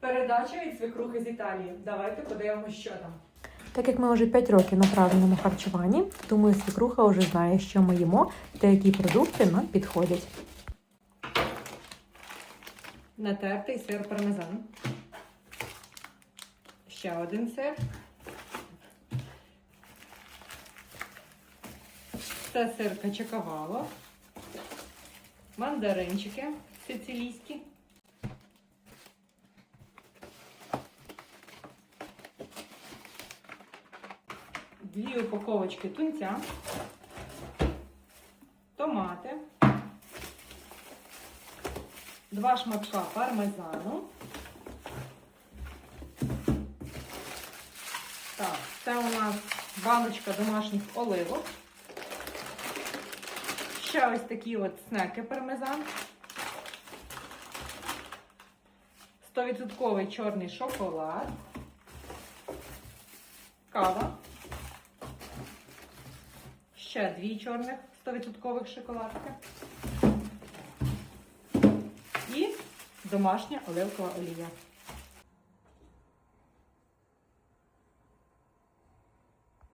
Передача від свекрухи з Італії. Давайте подивимося, що там. Так як ми вже 5 років на правильному харчуванні, думаю, свекруха вже знає, що ми їмо та які продукти нам підходять. Натертий сир пармезан. Ще один сир. Це сир качакавало. Мандаринчики сицилійські. Дві упаковочки тунця. Томати. Два шматка пармезану. Так, це у нас баночка домашніх оливок. Ще ось такі от снеки пармезан. 100% чорний шоколад. Кава. Ще дві чорних 100% шоколадки. І домашня оливкова олія.